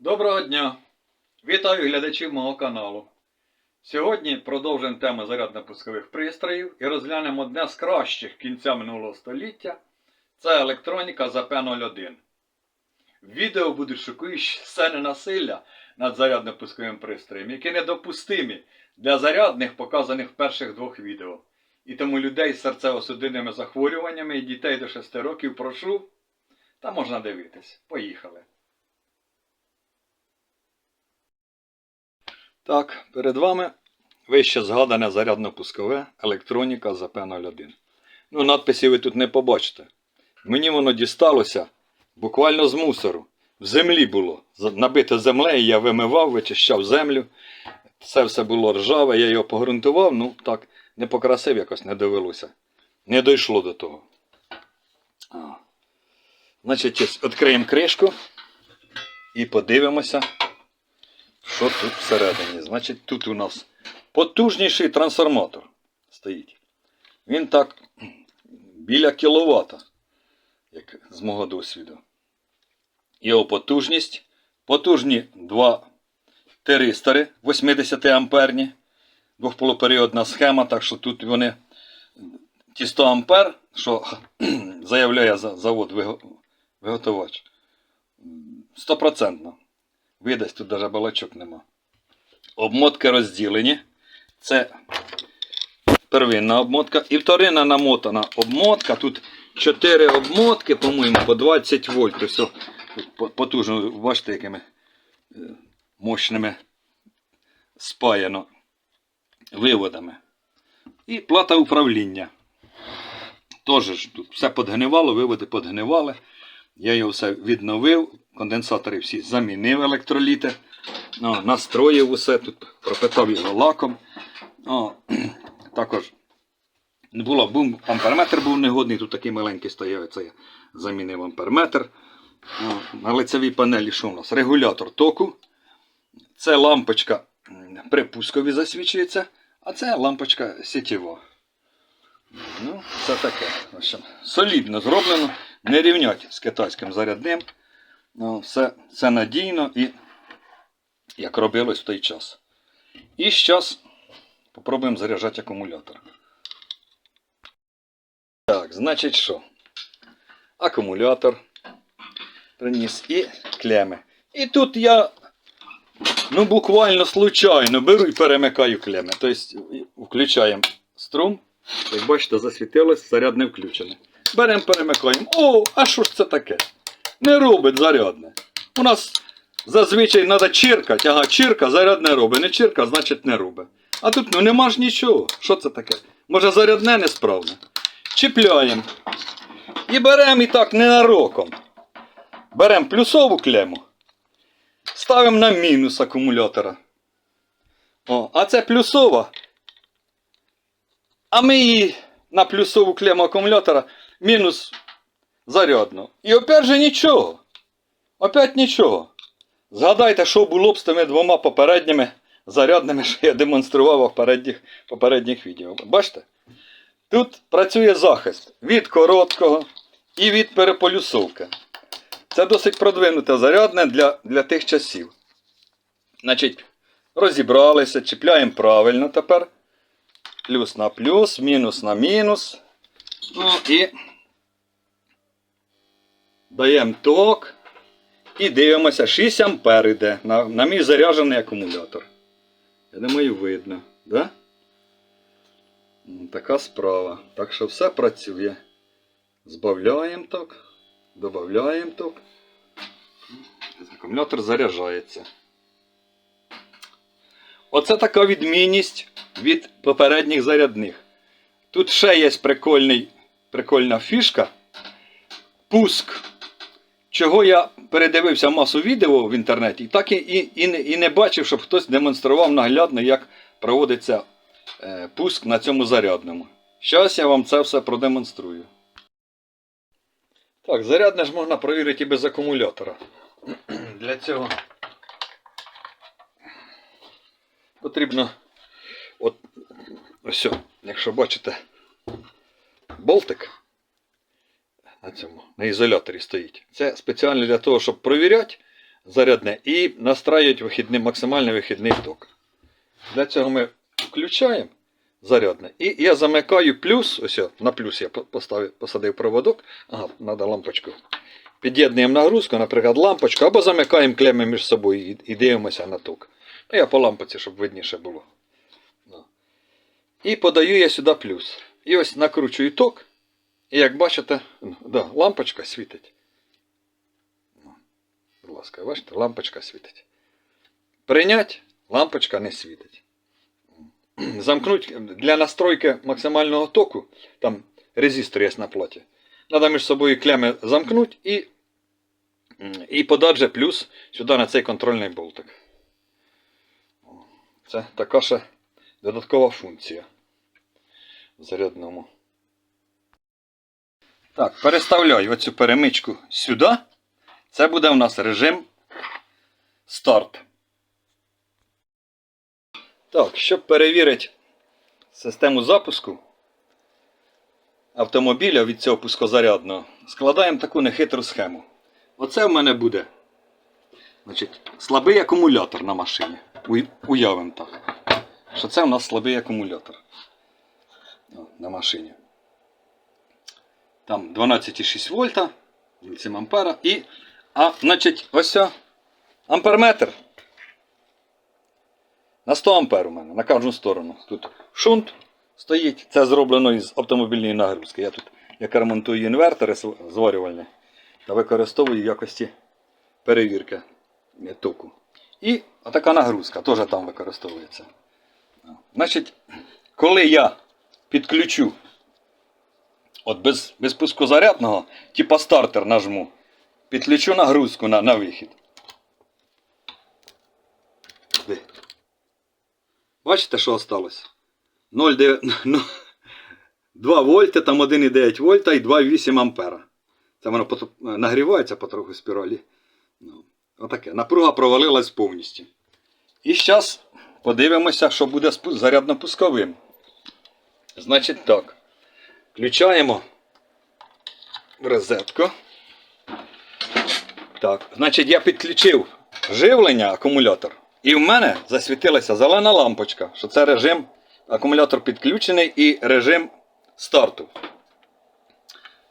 Доброго дня! Вітаю глядачів мого каналу. Сьогодні продовжуємо тему зарядно-пускових пристроїв і розглянемо одне з кращих кінця минулого століття. Це електроніка ЗП-01. В відео будуть шокуючі сцени насилля над зарядно-пусковим пристроєм, які недопустимі для зарядних, показаних в перших двох відео. І тому людей з серцево-судинними захворюваннями і дітей до 6 років прошу, та можна дивитись. Поїхали. Так, перед вами вище згадане зарядно-пускове електроніка ЗП-01. Ну, надписів ви тут не побачите. Мені воно дісталося буквально з мусору. В землі було. Набите землею, я вимивав, вичищав землю. Це все було ржаве, я його погрунтував, ну так, не покрасив якось, не довелося. Не дійшло до того. Значить, відкриємо кришку і подивимося, що тут всередині? Значить, тут у нас потужніший трансформатор стоїть. Він так біля кіловата, як з мого досвіду. Його потужність. Потужні два тиристори 80 амперні. Двохполуперіодна схема, так що тут вони ті 100 ампер, що заявляє завод виго- виготовач. Стопроцентно. Видасть, тут навіть балачок нема. Обмотки розділені. Це первинна обмотка. І вторинна намотана обмотка. Тут 4 обмотки, по-моєму, по 20 вольт. Тут потужно, бачите, якими е, мощними спаяно виводами. І плата управління. Теж тут все подгнивало, виводи подгнивали. Я його все відновив, конденсатори всі замінив електроліти. О, настроїв усе, тут пропитав його лаком. О, також було, був, амперметр був негодний, тут такий маленький стояв, це я замінив амперметр. О, на лицевій панелі що у нас? Регулятор току. Це лампочка м, при засвічується, а це лампочка сітєва. Ну, це таке. В общем, солідно зроблено. Не рівнять з китайським зарядним. Ну, все, все надійно і як робилось в той час. І зараз попробуємо заряджати акумулятор. Так, значить що? Акумулятор приніс і клеми. І тут я ну, буквально случайно беру і перемикаю клеми. Тобто включаємо струм. Як бачите, засвітилось, заряд не включений. Беремо, перемикаємо. О, а що ж це таке? Не робить зарядне. У нас зазвичай треба чиркати, ага, чирка, заряд не робить. Не чирка, значить не робить. А тут ну нема ж нічого. Що це таке? Може зарядне несправне? Чіпляємо. І беремо і так ненароком. Беремо плюсову клему. Ставимо на мінус акумулятора. О, а це плюсова. А ми її на плюсову клему акумулятора мінус зарядну. І опять же нічого. Опять нічого. Згадайте, що було б з тими двома попередніми зарядними, що я демонстрував у попередніх, попередніх відео. Бачите? Тут працює захист від короткого і від переполюсовки. Це досить продвинуте зарядне для, для тих часів. Значить, розібралися, чіпляємо правильно тепер. Плюс на плюс, мінус на мінус. Ну і даємо ток. І дивимося, 6 ампер йде на, на мій заряджений акумулятор. Я думаю, видно. Да? Така справа. Так що все працює. Збавляємо ток, додаємо ток. Акумулятор заряджається. Оце така відмінність від попередніх зарядних. Тут ще є прикольний, прикольна фішка. Пуск. Чого я передивився масу відео в інтернеті, так і, і, і, не, і не бачив, щоб хтось демонстрував наглядно, як проводиться е, пуск на цьому зарядному. Зараз я вам це все продемонструю. Так, зарядне ж можна провірити і без акумулятора. Для цього потрібно, от, ось, якщо бачите, болтик на цьому, на ізоляторі стоїть. Це спеціально для того, щоб провіряти зарядне і настраюють вихідний, максимальний вихідний ток. Для цього ми включаємо зарядне. І я замикаю плюс, ось на плюс я поставив, посадив проводок. Ага, треба лампочку. Під'єднуємо нагрузку, наприклад, лампочку, або замикаємо клеми між собою і, дивимося на ток. Ну, я по лампочці, щоб видніше було. Ну. І подаю я сюди плюс. І ось накручую ток. І як бачите, ну, да, лампочка світить. Ну, Будь ласка, бачите, лампочка світить. Прийнять, лампочка не світить. Замкнуть для настройки максимального току, там резистор є на платі. Треба між собою клеми замкнути і, і подати плюс сюди на цей контрольний болтик. Це така ще додаткова функція в зарядному. Так, переставляю оцю перемичку сюди. Це буде у нас режим старт. Так, щоб перевірити систему запуску автомобіля від цього пускозарядного, складаємо таку нехитру схему. Оце в мене буде значить, слабий акумулятор на машині. Уявимо так. Що це у нас слабий акумулятор на машині. Там 12,6 вольта, 7 ампера і. А, значить, ось амперметр. На 100 ампер у мене, на кожну сторону. Тут шунт стоїть. Це зроблено із автомобільної нагрузки. Я тут як ремонтую інвертори зварювальні та використовую в якості перевірки току. І така нагрузка теж там використовується. Значить, коли я підключу от без, без пускозарядного, типа стартер нажму, підключу нагрузку на, на вихід. Бачите, що осталось? 0,9 ну, 2 вольти, там 1,9 вольта і 2,8 ампера. Це воно нагрівається потроху спіралі. Ну, отаке. Напруга провалилась повністю. І зараз подивимося, що буде зарядно-пусковим. Значить так. Включаємо розетку. Так, значить, я підключив живлення, акумулятор. І в мене засвітилася зелена лампочка, що це режим, акумулятор підключений і режим старту.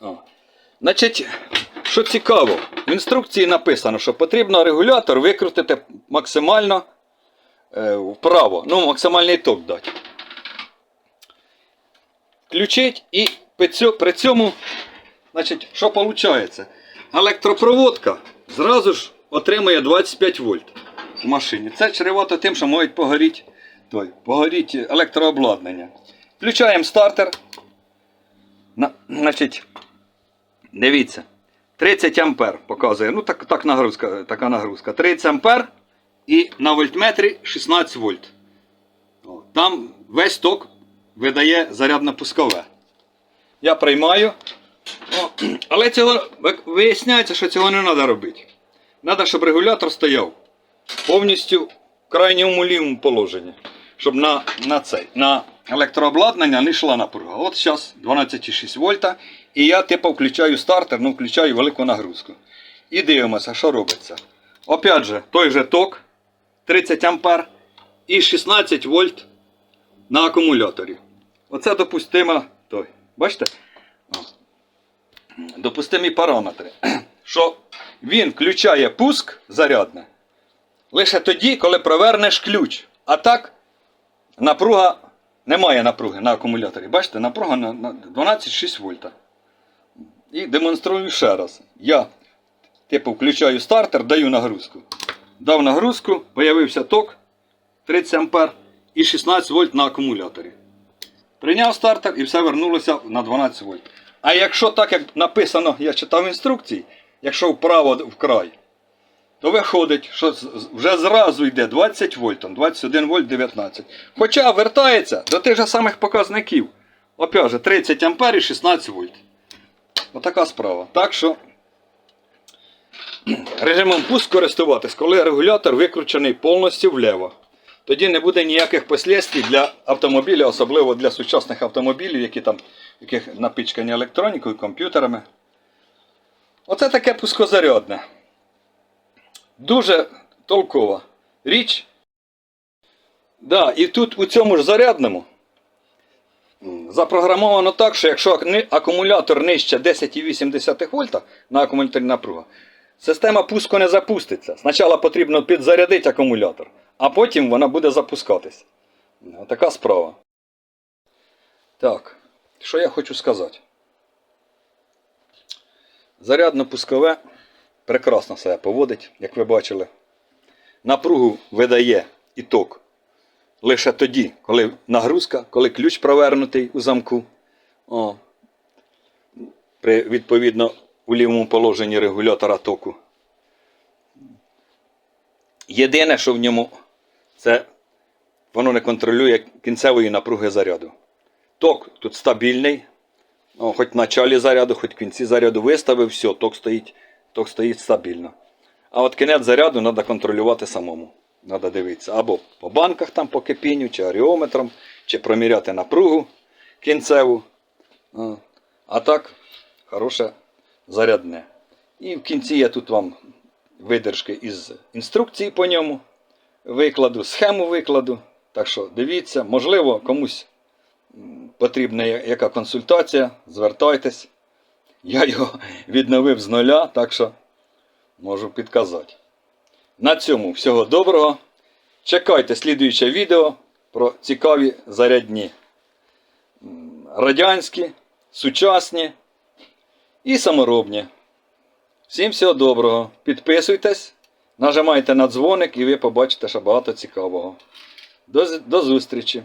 О. Значить, що цікаво, в інструкції написано, що потрібно регулятор викрутити максимально е, вправо, ну, максимальний ток дати. Включить і при цьому, значить, що виходить? Електропроводка зразу ж отримує 25 вольт в машині. Це чревато тим, що можуть погоріти, той, погоріти електрообладнання. Включаємо стартер. На, значить, дивіться. 30 ампер показує. Ну, так, так нагрузка, така нагрузка. 30 ампер і на вольтметрі 16 вольт. Там весь ток видає зарядно-пускове. Я приймаю. О, але цього виясняється, що цього не треба робити. Треба, щоб регулятор стояв повністю в крайньому лівому положенні. Щоб на, на, цей, на електрообладнання не йшла напруга. От зараз 12,6 вольта. І я типу включаю стартер, ну включаю велику нагрузку. І дивимося, що робиться. Опять же, той же ток 30 ампер і 16 вольт на акумуляторі. Оце допустимо. Той. Бачите? Допустимі параметри. Що він включає пуск зарядне лише тоді, коли провернеш ключ. А так, напруга немає напруги на акумуляторі. Бачите, напруга на, на 12,6 вольта. І демонструю ще раз. Я, типу, включаю стартер, даю нагрузку. Дав нагрузку, появився ток 30 ампер і 16 вольт на акумуляторі. Прийняв стартер і все вернулося на 12 вольт. А якщо так, як написано, я читав інструкції, якщо вправо вкрай, то виходить, що вже зразу йде 20 вольт, 21 вольт 19. Хоча вертається до тих же самих показників. Опять же, 30 ампер і 16 вольт. Отака справа. Так що режимом пуск користуватись, коли регулятор викручений повністю вліво. Тоді не буде ніяких послідствий для автомобіля, особливо для сучасних автомобілів, які там яких напичкані електронікою, комп'ютерами. Оце таке пускозарядне. Дуже толкова річ. Да, і тут у цьому ж зарядному запрограмовано так, що якщо акумулятор нижче 10,8 вольта на акумуляторі напруга, система пуску не запуститься. Спочатку потрібно підзарядити акумулятор, а потім вона буде запускатись. Ну, Така справа. Так, що я хочу сказати? Зарядно-пускове прекрасно себе поводить, як ви бачили. Напругу видає і ток лише тоді, коли нагрузка, коли ключ провернутий у замку. О, при відповідно у лівому положенні регулятора току. Єдине, що в ньому, це воно не контролює кінцевої напруги заряду. Ток тут стабільний. О, хоч в началі заряду, хоч в кінці заряду виставив, все, ток стоїть, ток стоїть стабільно. А от кінець заряду треба контролювати самому. Треба дивитися. Або по банках там по кипінню, чи аріометром, чи проміряти напругу кінцеву. А так, хороше зарядне. І в кінці я тут вам видержки із інструкції по ньому викладу, схему викладу. Так що дивіться, можливо, комусь потрібна яка консультація, звертайтесь. Я його відновив з нуля, так що можу підказати. На цьому всього доброго. Чекайте слідуюче відео про цікаві зарядні. Радянські, сучасні і саморобні. Всім всього доброго. Підписуйтесь, нажимайте на дзвоник і ви побачите що багато цікавого. До, до зустрічі!